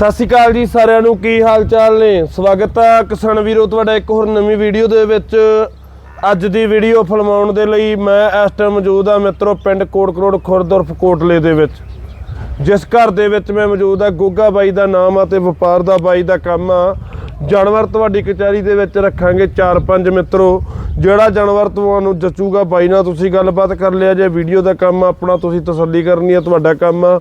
ਸਤਿ ਸ਼੍ਰੀ ਅਕਾਲ ਜੀ ਸਾਰਿਆਂ ਨੂੰ, ਕੀ ਹਾਲ ਚਾਲ ਨੇ? ਸਵਾਗਤ ਹੈ ਕਿਸਾਨ ਵੀਰੋ, ਤੁਹਾਡਾ ਇੱਕ ਹੋਰ ਨਵੀਂ ਵੀਡੀਓ ਦੇ ਵਿੱਚ। ਅੱਜ ਦੀ ਵੀਡੀਓ ਫਿਲਮਾਉਣ ਦੇ ਲਈ ਮੈਂ ਇਸ ਟਾਈਮ ਮੌਜੂਦ ਆ ਮਿੱਤਰੋ, ਪਿੰਡ ਕੋਟ ਕਰੋੜ ਖੁਰਦ ਉਰਫ ਕੋਟਲੇ ਦੇ ਵਿੱਚ। ਜਿਸ ਘਰ ਦੇ ਵਿੱਚ ਮੈਂ ਮੌਜੂਦ ਆ ਗੋਗਾ ਬਾਈ ਦਾ ਨਾਮ ਆ ਤੇ ਵਪਾਰ ਦਾ ਬਾਈ ਦਾ ਕੰਮ ਆ। ਜਾਨਵਰ ਤੁਹਾਡੀ ਕਚਹਿਰੀ ਦੇ ਵਿੱਚ ਰੱਖਾਂਗੇ 4-5 ਮਿੱਤਰੋ। ਜਿਹੜਾ ਜਾਨਵਰ ਤੁਹਾਨੂੰ ਜਚੂਗਾ ਬਾਈ ਨਾਲ ਤੁਸੀਂ ਗੱਲਬਾਤ ਕਰ ਲਿਆ ਜੇ ਵੀਡੀਓ ਦਾ ਕੰਮ ਆਪਣਾ ਤੁਸੀਂ ਤਸੱਲੀ ਕਰਨੀ ਆ ਤੁਹਾਡਾ ਕੰਮ ਆ।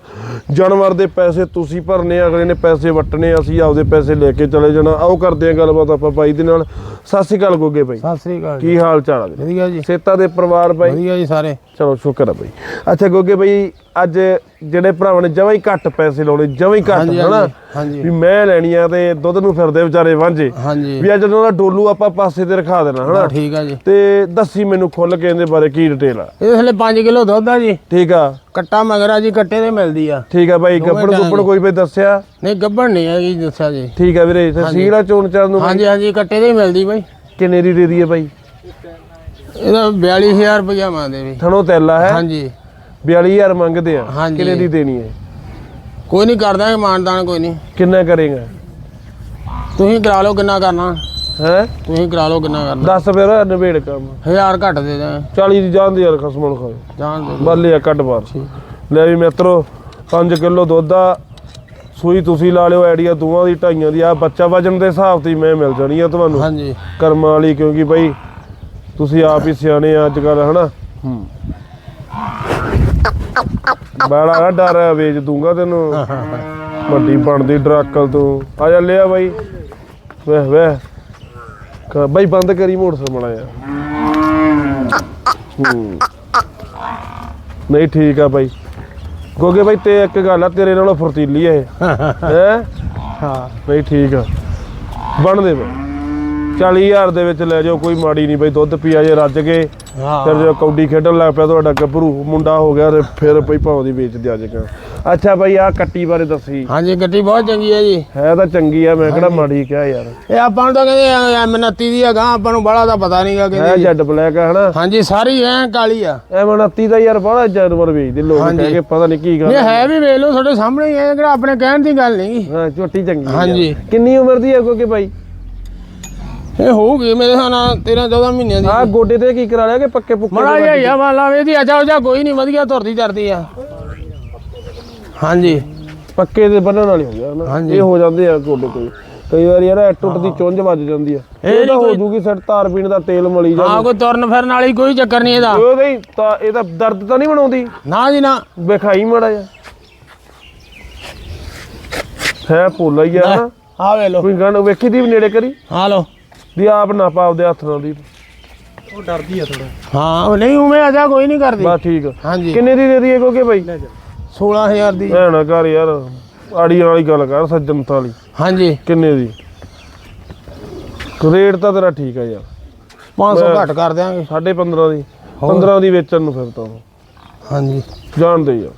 ਜਾਨਵਰ ਦੇ ਪੈਸੇ ਤੁਸੀਂ ਭਰਨੇ ਅਗਲੇ ਨੇ ਪੈਸੇ ਵਟਣੇ ਅਸੀਂ ਆਪਦੇ ਪੈਸੇ ਲੈ ਕੇ ਚਲੇ ਜਾਣਾ। ਆਓ ਕਰਦੇ ਆ ਗੱਲਬਾਤ ਆਪਾਂ ਬਾਈ ਦੇ ਨਾਲ। ਸਤਿ ਸ਼੍ਰੀ ਅਕਾਲ ਗੋਗੇ ਬਾਈ। ਸਤਿ ਸ੍ਰੀ ਅਕਾਲ ਕੀ ਹਾਲ ਚਾਲ? ਵਧੀਆ ਜੀ। ਸੇਤਾ ਦੇ ਪਰਿਵਾਰ ਬਾਈ? ਵਧੀਆ ਜੀ ਸਾਰੇ। ਚਲੋ ਸ਼ੁਕਰ ਆ ਬਈ। ਅੱਛਾ ਗੋਗੇ ਬਈ ਅੱਜ ਜਿਹੜੇ ਭਰਾਵਾਂ ਨੇ ਜਮਾਂ ਹੀ ਘੱਟ ਪੈਸੇ ਲਾਉਣੇ ਜਮਾਂ ਹੀ ਘੱਟ ਹਾਂਜੀ, ਹਨਾ? ਹਾਂਜੀ। ਵੀ ਮੈਂ ਲੈਣੀ ਆ ਤੇ ਦੁੱਧ ਨੂੰ ਫਿਰਦੇ ਵਿਚਾਰੇ ਵਾਂਝੇ। ਹਾਂਜੀ। ਵੀ ਅੱਜ ਉਹਨਾਂ ਦਾ ਡੋਲੂ ਆਪਾਂ ਪਾਸੇ ਤੇ ਰਖਾ ਦੇਣਾ ਹਨਾ? ਠੀਕ ਆ ਜੀ। ਤੇ ਦੱਸੀ ਮੈਨੂੰ ਖੁੱਲ ਕੇ ਇਹਦੇ ਬਾਰੇ ਕੀ ਡਿਟੇਲ ਆ। ਇਹ ਥਲੇ 5 ਕਿਲੋ ਦੁੱਧ ਆ ਜੀ। ਠੀਕ ਆ। ਕੱਟਾ ਮਗਰਾ ਜੀ ਕੱਟੇ ਤੇ ਮਿਲਦੀ ਆ। ਠੀਕ ਆ ਬਾਈ ਦੋਵੇਂ ਗੱਪੜ ਕੋਈ ਬਈ ਦੱਸਿਆ? ਨਹੀਂ ਗੱਭਣ ਨਹੀਂ ਹੈਗੀ ਦੱਸਿਆ ਜੀ। ਠੀਕ ਆ ਵੀਰੇ ਤੇ ਸੀਲਾ ਚੋਣ ਚਾਰ ਨੂੰ ਹਾਂਜੀ ਹਾਂਜੀ ਕੱਟੇ ਤੇ ਹੀ ਮਿਲਦੀ ਬਾਈ। ਕਿੰਨੇ ਦੀ ਦੇ ਦਈਏ ਬਾਈ? ਇਹਦਾ 42000 ਰੁਪਇਆ ਮੰਗਦੇ ਵੀ। ਥਣੋ ਤੈਲਾ ਹੈ? ਹਾਂਜੀ। 42000 ਮੰਗਦੇ ਆ ਹਾਂਜੀ। ਕਿੰਨੇ ਦੀ ਦੇਣੀ ਹੈ? ਕੋਈ ਨਹੀਂ ਕਰਦਾ ਮਾਨਦਾਨ ਕੋਈ ਨਹੀਂ। ਕਿੰਨਾ ਕਰੇਗਾ? ਤੁਸੀਂ ਕਰਾ ਲਓ ਕਿੰਨਾ ਕਰਨਾ। ਹੈ? ਤੁਸੀਂ ਕਰਾ ਲਓ ਕਿੰਨਾ ਕਰਨਾ। ਦੱਸ ਫਿਰ ਨਵੇੜ ਕੰਮ। 1000 ਘੱਟ ਦੇ ਦਾਂ। 40 ਦੀ ਜਾਂਦੀ ਯਾਰ ਖਸਮਣ ਖਾਏ ਜਾਣ ਦੇ ਬੱਲੇ ਆ ਕੱਢ ਬਾਰ ਲੈ ਵੀ ਮਿੱਤਰੋ 5 ਕਿਲੋ ਦੁੱਧ ਆ। ਸੂਈ ਤੁਸੀਂ ਲਾ ਲਿਓ ਆਈਡੀਆ ਦੋਵਾਂ ਦੀ ਢਾਈਆਂ ਦੀ। ਆ ਬੱਚਾ ਵਜਨ ਦੇ ਹਿਸਾਬ ਤੇ ਹੀ ਮੈਂ ਮਿਲ ਜਾਣੀ ਆ ਤੁਹਾਨੂੰ। ਹਾਂਜੀ। ਕਰਮਾਂ ਵਾਲੀ ਕਿਉਂਕਿ ਬਈ ਤੁਸੀਂ ਆਪ ਹੀ ਸਿਆਣੇ ਆ ਅੱਜ ਕੱਲ ਹਨਾ? ਹੂੰ। ਬੜਾ ਨਾ ਡਰ ਆ, ਵੇਚ ਦੂੰਗਾ ਤੈਨੂੰ। ਵੱਡੀ ਬਣਦੀ ਡਰਾਕਲ ਤੂੰ। ਆ ਜਾ ਲਿਆ ਬਾਈ। ਵੇ ਵੇ ਕ- ਬਾਈ ਬੰਦ ਕਰੀ ਮੋਟਰਸਾਈਕਲ ਮੜਾ ਯਾਰ ਹੂੰ। ਨਹੀਂ ਠੀਕ ਆ ਬਾਈ। ਗੋਗੇ ਬਾਈ ਤੇ ਇੱਕ ਗੱਲ ਆ ਤੇਰੇ ਨਾਲੋਂ ਫੁਰਤੀਲੀ ਆ ਇਹ। ਹੈ ਹਾਂ ਨਹੀਂ ਠੀਕ ਆ। ਬਣ ਦੇ ਬਾਈ 40000 ਦੇ ਵਿੱਚ ਲੈ ਜਾਓ ਕੋਈ ਮਾੜੀ ਨਹੀਂ ਬਾਈ ਦੁੱਧ ਪੀਆ ਜੇ ਰੱਜ ਕੇ ਫਿਰ ਹਾਂ ਜਦੋਂ ਕੌਡੀ ਖੇਡਣ ਲੱਗ ਪਿਆ ਤੁਹਾਡਾ ਗੱਭਰੂ ਮੁੰਡਾ ਹੋ ਗਿਆ ਤੇ ਫਿਰ ਪਈ ਭਾਉ ਦੀ ਵੇਚ ਦਿਆ ਜੇਗਾ ਅੱਛਾ ਬਾਈ ਆ ਕੱਟੀ ਬਾਰੇ ਦੱਸੀ। ਹਾਂਜੀ ਗੱਡੀ ਬਹੁਤ ਚੰਗੀ ਹੈ ਜੀ। ਹੈ ਤਾਂ ਚੰਗੀ ਆ ਮੈਂ ਕਿਹੜਾ ਮਾੜੀ ਕਿਹਾ ਯਾਰ। ਇਹ ਆਪਾਂ ਨੂੰ ਤਾਂ ਕਹਿੰਦੇ ਐਮ 29 ਦੀ ਹੈਗਾ ਆਪਾਂ ਨੂੰ ਬੜਾ ਦਾ ਪਤਾ ਨਹੀਂਗਾ ਹੈ ਕਹਿੰਦੇ ਜੱਡ ਬਲੈਕ ਆ ਹਨਾ? ਹਾਂਜੀ ਸਾਰੀ ਐ ਕਾਲੀ ਆ। ਐ ਮਨਤੀ ਦਾ ਯਾਰ ਬੜਾ ਜਾਨਵਰ ਵੇਚਦੇ ਲੋਕ। ਕਹਿ ਕੇ ਪਤਾ ਨਹੀਂ ਕੀ ਗੱਲ ਹੈ ਵੀ ਵੇਖ ਲਓ ਤੁਹਾਡੇ ਸਾਹਮਣੇ ਹੀ ਹੈ ਕਿਹੜਾ ਆਪਣੇ ਕਹਿਣ ਦੀ ਗੱਲ ਨਹੀਂ ਹਾਂ ਝੋਟੀ ਚੰਗੀ ਆ। ਹਾਂਜੀ। ਕਿੰਨੀ ਉਮਰ ਦੀ ਹੈ ਕੋਕੇ ਬਾਈ? ਇਹ ਹੋਊਗੀ ਮੇਰੇ ਹਿਸਾਬ ਨਾਲ 13 14 ਮਹੀਨਿਆਂ ਦੀ। ਆ ਗੋਡੇ ਤੇ ਕੀ ਕਰਾ ਲਿਆ ਕਿ ਪੱਕੇ ਪੁੱਕੇ ਮੜਾ ਜਿਹਾ ਯਾ ਵਾਲਾ ਵੇ ਦੀ ਅਜਾ ਉਜਾ ਕੋਈ ਨਹੀਂ ਵਧੀਆ ਤੁਰਦੀ ਚੜਦੀ ਆ। ਹਾਂਜੀ। ਪੱਕੇ ਦੇ ਬੰਨਣ ਵਾਲੇ ਹੋ ਗਿਆ ਨਾ। ਇਹ ਹੋ ਜਾਂਦੇ ਆ ਗੋਡੇ ਕੋਈ। ਕਈ ਵਾਰ ਯਾਰ ਇਹ ਟੁੱਟ ਦੀ ਚੁੰਝ ਵੱਜ ਜਾਂਦੀ ਆ। ਇਹ ਤਾਂ ਹੋ ਜੂਗੀ ਸੱਟ ਤਾਰ ਪੀਣ ਦਾ ਤੇਲ ਮਲੀ ਜਾ ਹਾਂ ਕੋਈ ਤੁਰਨ ਫਿਰਨ ਵਾਲੀ ਕੋਈ ਚੱਕਰ ਨਹੀਂ ਇਹਦਾ। ਉਹ ਨਹੀਂ ਤਾਂ ਇਹ ਤਾਂ ਦਰਦ ਤਾਂ ਨਹੀਂ ਬਣਾਉਂਦੀ। ਨਾ ਜੀ ਨਾ। ਵਿਖਾਈ ਮੜਾ ਜਾ ਹੈ ਭੋਲਾ ਹੀ ਆ ਨਾ ਆ ਵੇ ਲੋ ਕੋਈ ਗਣ ਵੇਖੀ ਦੀ ਨੇੜੇ ਕਰੀ। ਆ ਲੋ ਦੀ ਆਪ ਨਾ ਪਾ ਆਪਦੇ ਹੱਥ ਨਾਲ ਦੀ ਹਾਂ ਉਹ ਨਹੀਂ ਉਵੇਂ ਅਜਾ ਕੋਈ ਨਹੀਂ ਕਰਦੀ। ਬਸ ਠੀਕ। ਆ। ਹਾਂਜੀ। ਕਿੰਨੇ ਦੀ ਦੇ ਦਈਏ ਕੋਕੇ ਬਾਈ? 16000 ਦੀ। ਨਾ ਕਰ ਯਾਰ ਆੜੀ ਵਾਲੀ ਗੱਲ ਕਰ ਸੱਜਣਤਾ ਵਾਲੀ ਹਾਂਜੀ। ਕਿੰਨੇ ਦੀ? ਰੇਟ ਤਾਂ ਤੇਰਾ ਠੀਕ ਆ ਯਾਰ। 500 ਮੈਂ- ਘੱਟ ਕਰ ਦਿਆਂਗੇ। 15.5 ਦੀ। ਹੋਰ। 15 ਦੀ ਵੇਚਣ ਨੂੰ ਫਿਰ ਤਾਂ। ਹਾਂਜੀ। ਜਾਣਦੇ ਯਾਰ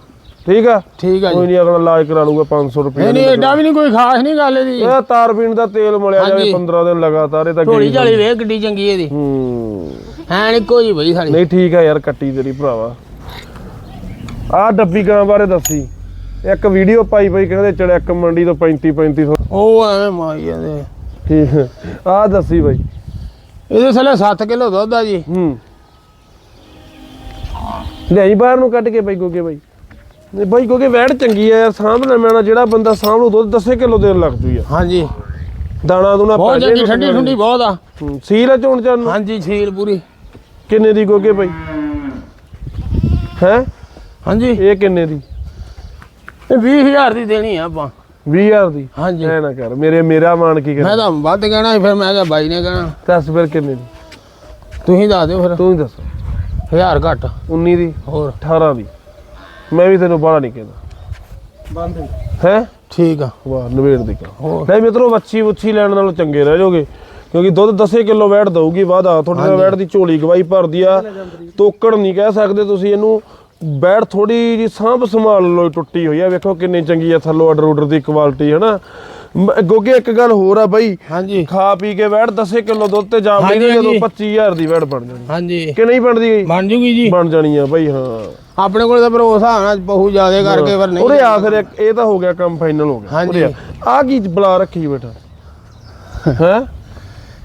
ਠੀਕ ਆ? ਠੀਕ ਆ ਕੋਈ ਜੀ ਨਹੀਂ ਅਗਲਾ ਇਲਾਜ ਕਰਾ ਲੂਗਾ 500 ਰੁਪਏ ਨਹੀਂ ਨਹੀਂ ਐਡਾ ਵੀ ਨਹੀਂ ਕੋਈ ਖਾਸ ਨਹੀਂ ਗੱਲ ਇਹਦੀ। ਇਹ ਤਾਰ ਪੀਣ ਦਾ ਤੇਲ ਮਲਿਆ ਜਾਵੇ ਹਾਂਜੀ। 15 ਦਿਨ ਲਗਾਤਾਰ ਇਹ ਤਾਂ ਢੋਲੀ ਗਈ ਝਾਲੀ ਵੇਖ ਗੱਡੀ ਚੰਗੀ ਇਹਦੀ। ਹੂੰ। ਹੈ ਨਹੀਂ ਕੋਈ ਬਈ ਸਾਡੀ ਨਹੀਂ ਠੀਕ ਆ ਯਾਰ ਕੱਟੀ ਤੇਰੀ ਭਰਾਵਾ। ਆਹ ਡੱਬੀ ਗਾਂ ਬਾਰੇ ਦੱਸੀ। ਇੱਕ ਵੀਡੀਓ ਪਾਈ ਪਈ ਕਹਿੰਦੇ ਚੜੈਕ ਮੰਡੀ ਤੋਂ 35 3500 ਉਹ ਐਵੇਂ ਮਾਈ ਜਾਂਦੇ। ਠੀਕ ਆਹ ਦੱਸੀ ਬਾਈ। ਇਹਦੇ ਥੱਲੇ 7 ਕਿਲੋ ਦੁੱਧ ਆ ਜੀ। ਹੂੰ। ਲਿਆਈ ਬਾਹਰ ਨੂੰ ਕੱਢ ਕੇ ਬਾਈ ਗੋਗੇ ਬਾਈ। ਨਹੀਂ ਬਾਈ ਗੋਗੇ ਵੈੜ ਚੰਗੀ ਆ ਯਾਰ ਸਾਂਭ ਲੈ ਮੈਣਾ ਜਿਹੜਾ ਬੰਦਾ ਸਾਂਭ ਲੂ ਦੁੱਧ ਦੱਸੇ ਕਿਲੋ ਦੇਣ ਲੱਗ ਜੂ ਯਾਰ। ਹਾਂਜੀ। ਦਾਣਾ ਦੂਣਾ ਬਹੁਤ ਪੈ ਜੇ ਚੰਗੀ ਇਹਨੂੰ ਠੰਡੀ ਠੰਡੀ ਬਹੁਤ ਆ। ਸੀਲ ਆ ਚੋਣ ਚਾਨ ਹਾਂਜੀ ਛੀਲ ਪੂਰੀ। ਕਿੰਨੇ ਦੀ ਗੋਗੇ ਬਾਈ? ਹੈ? ਹਾਂਜੀ। ਇਹ ਕਿੰਨੇ ਦੀ? ਇਹ 20000 ਦੀ ਦੇਣੀ ਆ ਆਪਾਂ। 20000 ਦੀ? ਹਾਂਜੀ। ਐ ਨਾ ਕਰ ਮੇਰੇ ਮੇਰਾ ਮਾਨ ਕੀ ਮੈਂ ਕਰ? ਤਾਂ ਵੱਧ ਕਹਿਣਾ ਫਿਰ ਮੈਂ ਕਿਹਾ ਬਾਈ ਨੇ ਕਹਿਣਾ। ਦੱਸ ਫਿਰ ਕਿੰਨੇ ਦੀ? ਤੁਸੀਂ ਦੱਸ ਦਿਓ ਫਿਰ। ਤੂੰ ਹੀ ਦੱਸ। 1000 ਘੱਟ। 19 ਦੀ? ਹੋਰ। 18 ਦੀ? ਮੈਂ ਵੀ ਤੈਨੂੰ ਬਾਹਲਾ ਨਹੀਂ ਕਹਿੰਦਾ। ਬੰਦ ਹੈ ਠੀਕ ਆ। ਵਾਹ ਨਵੇੜ ਦੀ ਕਾ ਨਹੀਂ ਮਿੱਤਰੋ ਵੱਛੀ ਉੱਚੀ ਲੈਣ ਨਾਲੋਂ ਚੰਗੇ ਰਹਿ ਜਾਓਗੇ। ਕਿਉਂਕਿ ਦੁੱਧ 10 ਕਿਲੋ ਵੈਟ ਦਊਗੀ ਵਾਦਾ ਤੁਹਾਡੇ ਨਾਲ ਵੈਟ ਦੀ ਝੋਲੀ ਗਵਾਈ ਭਰਦੀ ਆ। ਤੋਕੜ ਨਹੀਂ ਕਹਿ ਸਕਦੇ ਤੁਸੀਂ ਇਹਨੂੰ। ਬੈੜ ਥੋੜੀ ਜੀ ਸਾਂਭ ਸੰਭਾਲ ਲੋ ਟੁੱਟੀ ਹੋਈ ਆ। ਵੇਖੋ ਕਿੰਨੀ ਚੰਗੀ ਆ ਥੱਲੋਂ ਆਰਡਰ ਆਰਡਰ ਦੀ ਕੁਆਲਿਟੀ ਹੈ ਨਾ ਮ- ਗੋਗੇ ਇੱਕ ਗੱਲ ਹੋਰ ਆ ਬਾਈ। ਹਾਂਜੀ। ਖਾ ਪੀ ਕੇ ਵੈੜ 10 ਕਿਲੋ ਦੁੱਧ ਤੇ ਜਾਮ ਹਾਂਜੀ, ਜਦੋਂ ਹਾਂਜੀ। 25000 ਦੀ ਵੈੜ ਬਣ ਜਾਣੀ। ਹਾਂਜੀ। ਕਿ ਨਹੀਂ ਬਣਦੀ ਗਈ ਬਣ ਜੂਗੀ ਜੀ। ਬਣ ਜਾਣੀ ਆ ਬਾਈ ਹਾਂ। ਆਪਣੇ ਕੋਲ ਤਾਂ ਪਰ ਉਸ ਹਿਸਾਬ ਨਾਲ ਬਹੁ ਜ਼ਿਆਦੇ ਕਰਕੇ ਪਰ ਨਹੀਂ ਉਰੇ ਆ ਫਿਰ ਇੱਕ- ਇਹ ਤਾਂ ਹੋ ਗਿਆ ਕੰਮ ਫਾਈਨਲ ਹੋ ਗਿਆ। ਹਾਂਜੀ। ਆ। ਕੀ ਬਲਾ ਰੱਖੀ ਬੇਟਾ ਹੈ?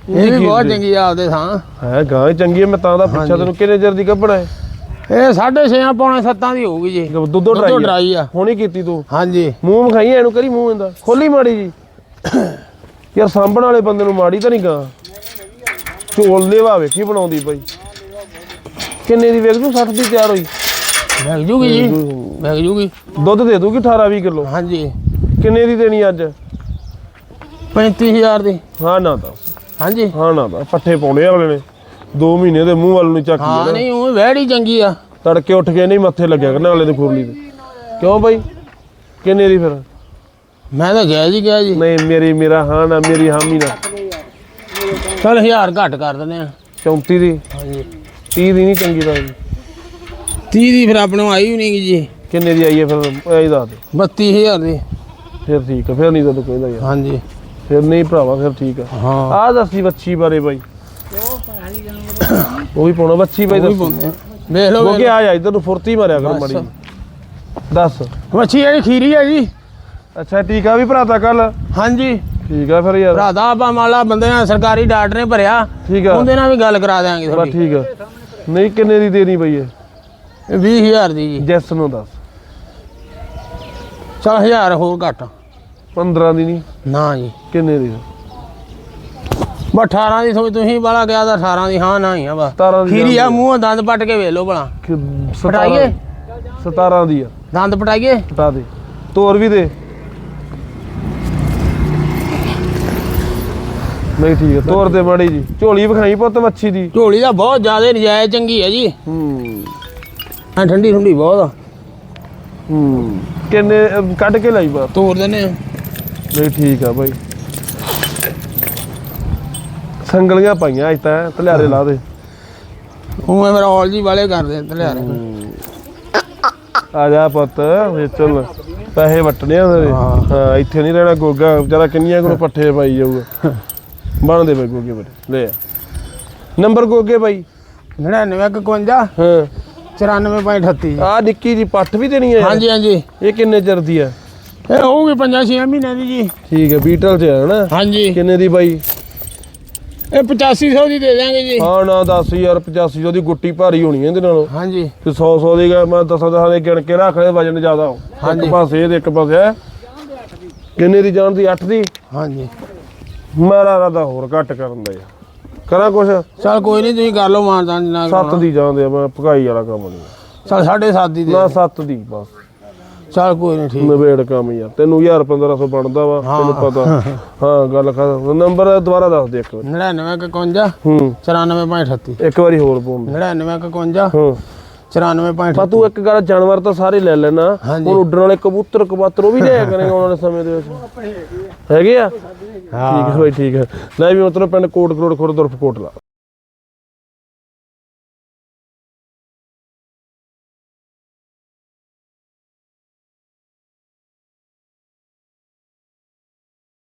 ਇਹ ਵੀ ਬਹੁਤ ਚੰਗੀ ਆ। ਆਪਦੇ ਥਾਂ ਹੈ ਗਾਂ ਹੀ ਚੰਗੀ ਮੈਂ ਤਾਂ ਦਾ ਪੁੱਛਿਆ ਤੈਨੂੰ ਕਿੰਨੇ ਚਿਰ ਦੀ ਕੱਢਣਾ ਹੈ? ਇਹ 6.5 ਪੌਣੇ 7 ਦੀ ਹੋਊਗੀ ਜੀ। ਦੁੱਧੋ ਦੁੱਧੋ ਡਰਾਈ ਆ। ਹੁਣੀ ਕੀਤੀ ਤੂੰ। ਹਾਂਜੀ। ਮੂੰਹ ਮਖਾਈ ਇਹਨੂੰ ਕਰੀ ਮੂੰਹ ਇਹਦਾ। ਖੋਲੀ ਮਾੜੀ ਜੀ। ਯਾਰ ਸਾਂਭਣ ਵਾਲੇ ਬੰਦੇ ਨੂੰ ਮਾੜੀ ਤਾਂ ਨਹੀਂ ਗਾ। ਝੋਲ ਲੈਵਾ ਵੇਖੀ ਬਣਾਉਂਦੀ ਬਾਈ ਕਿੰਨੇ ਦੀ ਵੇਖ ਤੂੰ 60 ਦੀ ਤਿਆਰ ਹੋਈ। ਵਿਕ ਜੂਗੀ ਜੀ। ਵਿਕ ਜੂਗੀ। ਦੁੱਧ ਦੇ ਦੂਗੀ 18 20 ਕਿਲੋ। ਹਾਂਜੀ। ਕਿੰਨੇ ਦੀ ਦੇਣੀ ਅੱਜ? 35000 ਦੀ। ਹਾਂ ਨਾ ਦੱਸ। ਹਾਂਜੀ। ਹਾਂ ਨਾ ਦੱਸ। ਪੱਠੇ ਪਾਉਣੇ ਅਗਲੇ ਨੇ। 2 ਮਹੀਨੇ ਦੇ ਮੂੰਹ ਵੱਲ ਨੂੰ ਚੱਕੀ ਹਾਂ। ਨਹੀਂ ਉਹ ਵੈੜੀ ਚੰਗੀ ਆ। ਤੜਕੇ ਉੱਠ ਕੇ ਨਹੀਂ ਮੱਥੇ ਲੱਗਿਆ ਕਰਨਾ ਅਗਲੇ ਦੇ ਖੁਰਲੀ ਤੇ। ਕਿਉਂ ਬਾਈ? ਕਿੰਨੇ ਦੀ ਫਿਰ? ਮੈਂ ਤਾਂ ਜਾਇਜ਼ ਹੀ ਕਿਹਾ ਜੀ। ਨਹੀਂ ਮੇਰੀ ਮੇਰਾ ਹਾਂ ਨਾ ਮੇਰੀ ਹਾਮੀ ਨਾ। ਚਲ 1000 ਘੱਟ ਕਰ ਦਿੰਦੇ ਆ। 34 ਦੀ। ਹਾਂਜੀ। 30 ਦੀ ਨਹੀਂ ਚੰਗੀ ਤਾਂ 30 ਦੀ ਫਿਰ ਆਪਣੇ ਆਈ ਵੀ ਨਹੀਂ ਜੀ। ਕਿੰਨੇ ਦੀ ਆਈ ਹੈ ਫਿਰ? ਦੱਸ ਦੇ। 32000 ਦੀ। ਫਿਰ ਠੀਕ ਆ ਫਿਰ ਨਹੀਂ ਤਾਂ ਕਹਿੰਦਾ ਯਾਰ। ਹਾਂਜੀ। ਫਿਰ ਨਹੀਂ ਭਰਾਵਾ ਫਿਰ ਠੀਕ ਆ। ਹਾਂ। ਆਹ ਦੱਸੀ ਬੱਚੀ ਬਾਰੇ ਬਾਈ। ਉਹ ਵੀ ਪਾਉਣਾ ਬੱਚੀ ਵੀ ਦੱਸ। ਵੇਖ ਲਓ ਕਿਉਂਕਿ ਆ ਜਾ ਇਧਰ ਨੂੰ ਫੁਰਤੀ ਮਾਰਿਆ ਕਰ। ਮੜੀ ਦੱਸ। ਮੱਛੀ ਜਿਹੜੀ ਖੀਰੀ ਆ ਜੀ। ਅੱਛਾ ਟੀਕਾ ਵੀ ਭਰਾਤਾ ਕੱਲ? ਹਾਂਜੀ। ਠੀਕ ਆ ਫਿਰ ਯਾਰ। ਭਰਾਦਾ ਆਪਾਂ ਮਾਲਾ ਬੰਦੇ ਨਾਲ ਸਰਕਾਰੀ ਡਾਕਟਰ ਨੇ ਭਰਿਆ। ਠੀਕ ਆ। ਉਹਦੇ ਨਾਲ ਵੀ ਗੱਲ ਕਰਾ ਦਿਆਂਗੇ ਬਸ ਠੀਕ ਆ। ਨਹੀਂ ਕਿੰਨੇ ਦੀ ਦੇਣੀ ਬਈ ਇਹ ਇਹ 20000 ਦੀ ਜੀ। ਜੈਸ ਨੂੰ ਦੱਸ। ਚਲ 1000 ਹੋਰ ਘੱਟ। 15 ਦੀ ਨਹੀਂ? ਨਾ ਜੀ। ਕਿੰਨੇ ਦੀ? ਬਸ 18 ਦੀ ਸੋਚ ਤੁਸੀਂ ਵਾਲਾ ਗਿਆ ਤਾਂ 18 ਦੀ ਹਾਂ ਨਾ ਹੀ ਆ ਬਸ। 17 ਦੀ ਖੀਰੀ ਆ ਮੂੰਹ ਦੰਦ ਪੱਟ ਕੇ ਵੇਖ ਭਲਾ। ਕਿ- ਪਟਾਈਏ? 17 ਦੀ ਆ। ਦੰਦ ਪਟਾਈਏ? ਹਟਾ ਦੇ। ਤੋਰ ਵੀ ਦੇ। ਨਹੀਂ ਠੀਕ ਹੈ ਤੋਰ ਦੇ ਮਾੜੀ ਜੀ। ਝੋਲੀ ਵਿਖਾਈ ਪੁੱਤ ਮੱਛੀ ਦੀ। ਝੋਲੀ ਦਾ ਬਹੁਤ ਜ਼ਿਆਦਾ ਨਜਾਇਜ਼ ਚੰਗੀ ਹੈ ਜੀ। ਹੂੰ। ਆ ਠੰਡੀ ਠੰਡੀ ਬਹੁਤ ਆ। ਹੂੰ। ਕਿੰਨੇ ਕੱਢ ਕੇ ਲਈ ਬਾਤ ਤੋੜ ਦਿੰਦੇ ਆ। ਨਹੀਂ ਠੀਕ ਆ ਬਾਈ। ਸੰਗਲੀਆਂ ਪਾਈਆਂ ਅੱਜ ਤਾਂ ਤਲਿਆਰੇ ਲਾ ਦੇ। ਉਹ ਮੈਂ ਮੇਰਾ ਜੀ ਵਾਲੇ ਕਰਦੇ ਤਲਿਆਰੇ ਆ ਜਾ ਪੁੱਤ ਚੱਲ ਪੈਸੇ ਵਟਣੇ ਆ ਤੇਰੇ ਹਾਂ। ਇੱਥੇ ਨਹੀਂ ਰਹਿਣਾ ਗੋਗਾ ਵਿਚਾਰਾ ਕਿੰਨੀਆਂ ਕੋਲ ਪੱਠੇ ਪਾਈ ਜਾਊਗਾ। ਬਣਦੇ ਬਈ ਗੋਗੇ ਬੜੇ ਲੈ ਆ। ਨੰਬਰ ਗੋਗੇ ਬਾਈ। 9951 ਹਾਂ। 94.38 ਆ ਨਿੱਕੀ ਜੀ ਪੱਠ ਵੀ ਦੇਣੀ ਯਾਰ? ਹਾਂਜੀ ਹਾਂਜੀ। ਇਹ ਕਿੰਨੇ ਚਿਰ ਦੀ ਆ? ਇਹ ਹੋਊਗੀ 5-6 ਮਹੀਨਿਆਂ ਦੀ ਜੀ। ਠੀਕ ਹੈ ਬੀਟਲ ਚ ਹੈ ਨਾ ਹਾਂਜੀ। ਕਿੰਨੇ ਦੀ ਬਾਈ? ਇਹ 8500 ਦੀ ਦੇ ਦਾਂਗੇ ਜੀ। ਹਾਂ ਨਾ 10000 85 ਉਹਦੀ ਗੁੱਟੀ ਭਾਰੀ ਹੋਣੀ ਹੈ ਇਹਦੇ ਨਾਲੋਂ। ਹਾਂਜੀ। ਤੇ 100 100 ਦੀ ਗਾ ਮੈਂ ਦਸਾਂ ਦਸਾਂ ਦੇ ਗਿਣ ਕੇ ਰੱਖ ਲੈ ਵਜਨ ਜ਼ਿਆਦਾ ਹੋ। ਇੱਕ। ਪਾਸੇ ਇਹ ਤੇ ਇੱਕ ਪਾਸੇ ਕਿੰਨੇ ਦੀ ਜਾਣ ਦੀ 8 ਦੀ? ਹਾਂਜੀ। ਮੇਰਾ ਰਾਦਾ ਹੋਰ ਘੱਟ ਕਰਨ ਦਾ ਯਾਰ ਕਰਾਂ ਕੁਛ? ਚਲ ਕੋਈ ਨਹੀਂ ਤੁਸੀਂ ਕਰ ਲਓ ਮਾਨਦਾਨ ਨਾ 7 ਦੀ ਜਾਂਦੇ ਆ ਮੈਂ ਭਗਾਈ ਵਾਲਾ ਕੰਮ ਨਹੀਂ। ਚਲ 7.5 ਦੀ ਦੇ ਨਾ 7 ਦੀ ਬਸ। ਚਲ ਕੋਈ ਨਹੀਂ ਠੀਕ। ਨਵੇੜ ਕੰਮ ਯਾਰ। ਤੈਨੂੰ 1000 1500 ਬਣਦਾ ਵਾ। ਤੈਨੂੰ ਪਤਾ। ਹਾਂ ਗੱਲ ਕਰ ਨੰਬਰ ਦੁਬਾਰਾ ਦੱਸ ਦੇ ਇੱਕ ਵਾਰੀ। 9951 ਹੂੰ। 94.38 ਇੱਕ ਵਾਰੀ ਹੋਰ ਬੋਲ। 9951 ਹਾਂ। 94.38 ਪਰ ਤੂੰ ਇੱਕ ਗੱਲ ਜਾਨਵਰ ਤਾਂ ਸਾਰੇ ਲੈ ਲੈਣਾ। ਹੁਣ ਉੱਡਣ ਵਾਲੇ ਕਬੂਤਰ ਕਬਾਤਰ ਉਹ ਵੀ ਲਿਆ ਕਰੇਗਾ ਆਉਣ ਵਾਲੇ ਸਮੇਂ ਦੇ ਵਿੱਚ। ਹੈਗੇ ਆ। ਠੀਕ ਹੈ ਬਈ ਠੀਕ ਹੈ। ਲੈ ਵੀ ਮਤਲਬ ਪਿੰਡ ਕੋਟ ਕਰੋੜ ਖੁਰਦ ਉਰਫ ਕੋਟਲਾ।